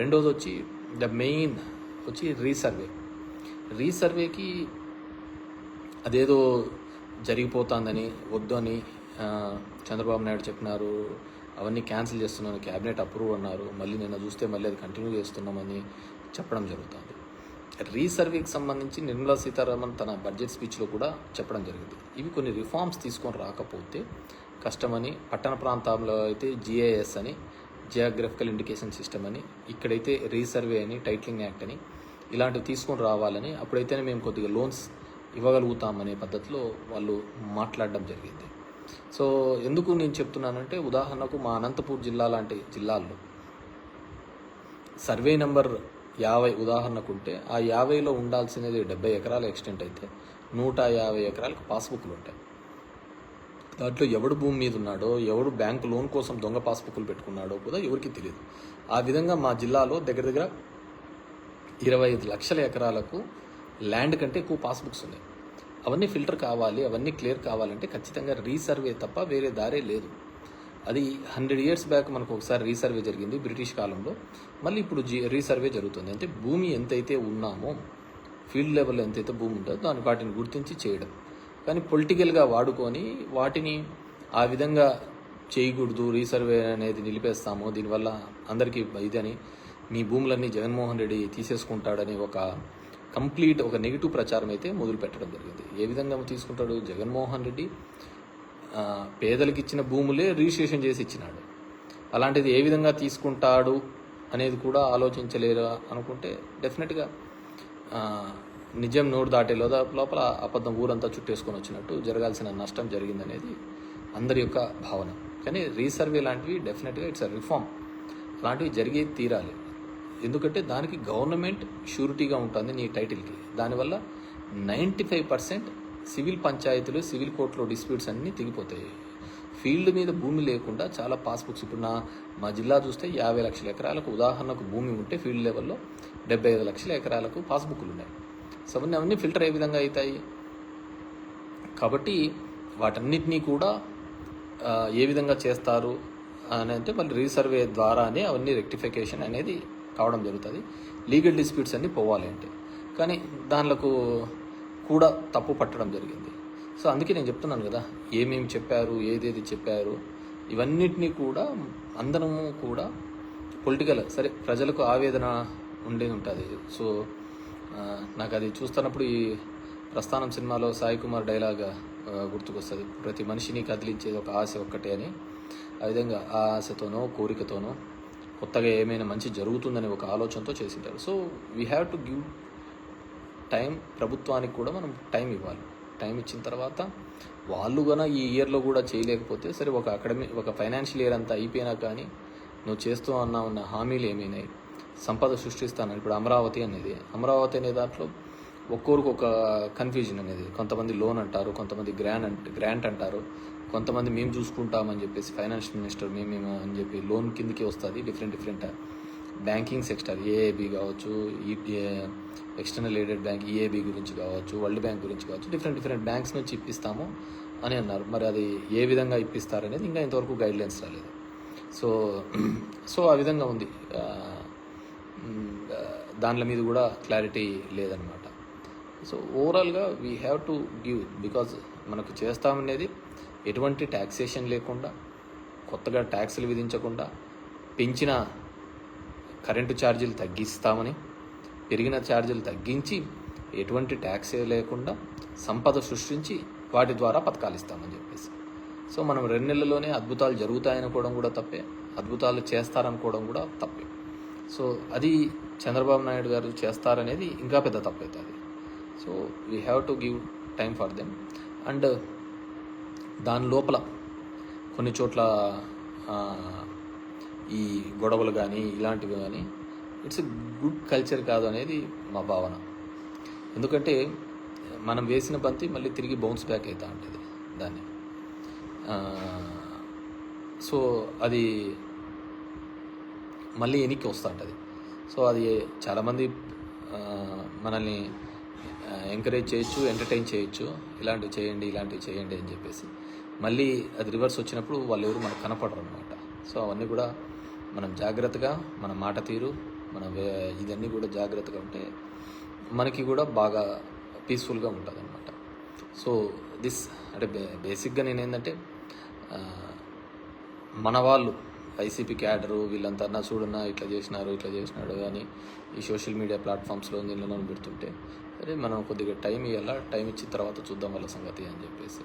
రెండోది వచ్చి the main వచ్చి రీసర్వే రీసర్వేకి అదేదో జరిగిపోతుందని వద్దు అని చంద్రబాబు నాయుడు చెప్పినారు అవన్నీ క్యాన్సిల్ చేస్తున్నాను క్యాబినెట్ అప్రూవ్ అన్నారు మళ్ళీ నిన్న చూస్తే మళ్ళీ అది కంటిన్యూ చేస్తున్నామని చెప్పడం జరుగుతుంది. రీసర్వేకి సంబంధించి నిర్మలా సీతారామన్ తన బడ్జెట్ స్పీచ్లో కూడా చెప్పడం జరిగింది. ఇవి కొన్ని రిఫార్మ్స్ తీసుకొని రాకపోతే కష్టమని పట్టణ ప్రాంతాల్లో అయితే జిఐఎస్ అని జియోగ్రఫికల్ ఇండికేషన్ సిస్టమ్ అని ఇక్కడైతే రీసర్వే అని టైటిలింగ్ యాక్ట్ అని ఇలాంటివి తీసుకొని రావాలని అప్పుడైతేనే మేము కొద్దిగా లోన్స్ ఇవ్వగలుగుతామనే పద్ధతిలో వాళ్ళు మాట్లాడడం జరిగింది. సో ఎందుకు నేను చెప్తున్నానంటే ఉదాహరణకు మా అనంతపూర్ జిల్లా లాంటి జిల్లాల్లో సర్వే నెంబర్ యాభై ఉదాహరణకు ఉంటే ఆ యాభైలో ఉండాల్సినది డెబ్బై ఎకరాల ఎక్స్టెంట్ అయితే నూట యాభై ఎకరాలకు పాస్బుక్లు ఉంటాయి. దాంట్లో ఎవడు భూమి మీద ఉన్నాడో ఎవడు బ్యాంకు లోన్ కోసం దొంగ పాస్బుక్లు పెట్టుకున్నాడో కూడా ఎవరికి తెలియదు ఆ విధంగా మా జిల్లాలో దగ్గర దగ్గర ఇరవై ఐదు లక్షల ఎకరాలకు ల్యాండ్ కంటే ఎక్కువ పాస్బుక్స్ ఉన్నాయి. అవన్నీ ఫిల్టర్ కావాలి అవన్నీ క్లియర్ కావాలంటే ఖచ్చితంగా రీసర్వే తప్ప వేరే దారే లేదు. అది హండ్రెడ్ ఇయర్స్ బ్యాక్ మనకు ఒకసారి రీసర్వే జరిగింది బ్రిటిష్ కాలంలో. మళ్ళీ ఇప్పుడు జీ రీసర్వే జరుగుతుంది. అంటే భూమి ఎంతైతే ఉన్నామో ఫీల్డ్ లెవెల్ ఎంతైతే భూమి ఉంటుందో దాని వాటిని గుర్తించి చేయడం. కానీ పొలిటికల్గా వాడుకొని వాటిని ఆ విధంగా చేయకూడదు రీసర్వే అనేది నిలిపేస్తాము. దీనివల్ల అందరికీ ఇదని మీ భూములన్నీ జగన్మోహన్ రెడ్డి తీసేసుకుంటాడని ఒక కంప్లీట్ ఒక నెగిటివ్ ప్రచారం అయితే మొదలు పెట్టడం జరిగింది. ఏ విధంగా తీసుకుంటాడు? జగన్మోహన్ రెడ్డి పేదలకు ఇచ్చిన భూములే రిజిస్ట్రేషన్ చేసి ఇచ్చినాడు. అలాంటిది ఏ విధంగా తీసుకుంటాడు అనేది కూడా ఆలోచించలేరు అనుకుంటే డెఫినెట్గా నిజం నోరు దాటే లోపల అబద్ధం ఊరంతా చుట్టేసుకొని వచ్చినట్టు జరగాల్సిన నష్టం జరిగిందనేది అందరి యొక్క భావన. కానీ రీసర్వే లాంటివి డెఫినెట్గా ఇట్స్ అ రిఫార్మ్. అలాంటివి జరిగే తీరాలి. ఎందుకంటే దానికి గవర్నమెంట్ షూరిటీగా ఉంటుంది నీ టైటిల్కి. దానివల్ల నైంటీ ఫైవ్ పర్సెంట్ సివిల్ పంచాయతీలు సివిల్ కోర్టులో డిస్ప్యూట్స్ అన్నీ తెగిపోతాయి. ఫీల్డ్ మీద భూమి లేకుండా చాలా పాస్బుక్స్. ఇప్పుడు నా మా జిల్లా చూస్తే యాభై లక్షల ఎకరాలకు ఉదాహరణకు భూమి ఉంటే ఫీల్డ్ లెవెల్లో డెబ్బై ఐదు లక్షల ఎకరాలకు పాస్బుక్లు ఉన్నాయి. సో అవన్నీ అవన్నీ ఫిల్టర్ ఏ విధంగా అవుతాయి. కాబట్టి వాటన్నిటినీ కూడా ఏ విధంగా చేస్తారు అని అంటే మళ్ళీ రీసర్వే ద్వారానే అవన్నీ రెక్టిఫికేషన్ అనేది కావడం జరుగుతుంది. లీగల్ డిస్ప్యూట్స్ అన్నీ పోవాలి అంటే. కానీ దానిలకు కూడా తప్పు పట్టడం జరిగింది. సో అందుకే నేను చెప్తున్నాను కదా ఏమేమి చెప్పారు ఏదేది చెప్పారు ఇవన్నిటినీ కూడా అందరము కూడా పొలిటికల్ సరే ప్రజలకు ఆవేదన ఉండేది ఉంటుంది. సో నాకు అది చూస్తున్నప్పుడు ఈ ప్రస్థానం సినిమాలో సాయి కుమార్ డైలాగ్ గుర్తుకొస్తుంది. ప్రతి మనిషిని కదిలించేది ఒక ఆశ ఒక్కటే అని. ఆ విధంగా ఆ ఆశతోనో కోరికతోనో కొత్తగా ఏమైనా మంచి జరుగుతుందనే ఒక ఆలోచనతో చేసింటారు. So we have to give time ప్రభుత్వానికి కూడా మనం టైం ఇవ్వాలి. టైం ఇచ్చిన తర్వాత వాళ్ళు కూడా ఈ ఇయర్లో కూడా చేయలేకపోతే సరే ఒక అకాడమీ ఒక ఫైనాన్షియల్ ఇయర్ అంతా అయిపోయినా కానీ నువ్వు చేస్తూ అన్నా ఉన్న హామీలు ఏమైనాయి? సంపద సృష్టిస్తాను. ఇప్పుడు అమరావతి అనేది. అమరావతి అనే దాంట్లో ఒక్కొరికి ఒక కన్ఫ్యూజన్ అనేది. కొంతమంది లోన్ అంటారు కొంతమంది గ్రాంట్ అంట గ్రాంట్ అంటారు. కొంతమంది మేము చూసుకుంటామని చెప్పేసి ఫైనాన్స్ మినిస్టర్ మేము మేము అని చెప్పి లోన్ కిందకి వస్తుంది. Different different banking sector AAB కావచ్చు ఈ ఎక్స్టర్నల్ ఎయిడెడ్ బ్యాంక్ ఈఏబి గురించి కావచ్చు వరల్డ్ బ్యాంక్ గురించి కావచ్చు డిఫరెంట్ డిఫరెంట్ బ్యాంక్స్ నుంచి ఇప్పిస్తాము అని అన్నారు. మరి అది ఏ విధంగా ఇప్పిస్తారనేది ఇంకా ఇంతవరకు గైడ్లైన్స్ రాలేదు. సో సో ఆ విధంగా ఉంది. Mm, uh, దానిల మీద కూడా క్లారిటీ లేదనమాట సో ఓవరాల్గా we have to give because మనకు చేస్తామనేది ఎటువంటి ట్యాక్సేషన్ లేకుండా కొత్తగా ట్యాక్సులు విధించకుండా పెంచిన కరెంటు ఛార్జీలు తగ్గిస్తామని పెరిగిన ఛార్జీలు తగ్గించి ఎటువంటి ట్యాక్స్ లేకుండా సంపద సృష్టించి వాటి ద్వారా పథకాలు ఇస్తామని చెప్పేసి. సో మనం రెండు నెలల్లోనే అద్భుతాలు జరుగుతాయనుకోవడం కూడా తప్పే అద్భుతాలు చేస్తారనుకోవడం కూడా తప్పే. సో అది చంద్రబాబు నాయుడు గారు చేస్తారనేది ఇంకా పెద్ద తప్పవుతుంది so we have to give time for them and దాని లోపల కొన్ని చోట్ల ఈ గొడవలు కానీ ఇలాంటివి కానీ ఇట్స్ గుడ్ కల్చర్ కాదు అనేది మా భావన. ఎందుకంటే మనం వేసిన బంతి మళ్ళీ తిరిగి బౌన్స్ బ్యాక్ అవుతా ఉంటుంది దాన్ని. సో అది మళ్ళీ వెనక్కి వస్తూ ఉంటుంది సో అది చాలామంది మనల్ని ఎంకరేజ్ చేయొచ్చు ఎంటర్టైన్ చేయొచ్చు. ఇలాంటివి చేయండి ఇలాంటివి చేయండి అని చెప్పేసి. మళ్ళీ అది రివర్స్ వచ్చినప్పుడు వాళ్ళు ఎవరు మనకు కనపడరు అనమాట సో అవన్నీ కూడా మనం జాగ్రత్తగా మన మాట తీరు మన ఇదన్నీ కూడా జాగ్రత్తగా ఉంటే మనకి కూడా బాగా పీస్ఫుల్గా ఉంటుంది అనమాట సో దిస్ అంటే బేసిక్గా నేను ఏంటంటే మన వాళ్ళు వైసీపీ క్యాడరు వీళ్ళంతా నా చూడన్నా ఇట్లా చేసినారు ఇట్లా చేసినాడు అని ఈ సోషల్ మీడియా ప్లాట్ఫామ్స్లో నిన్న పెడుతుంటే సరే మనం కొద్దిగా టైం ఇవ్వాలా టైం ఇచ్చిన తర్వాత చూద్దాం వాళ్ళ సంగతి అని చెప్పేసి.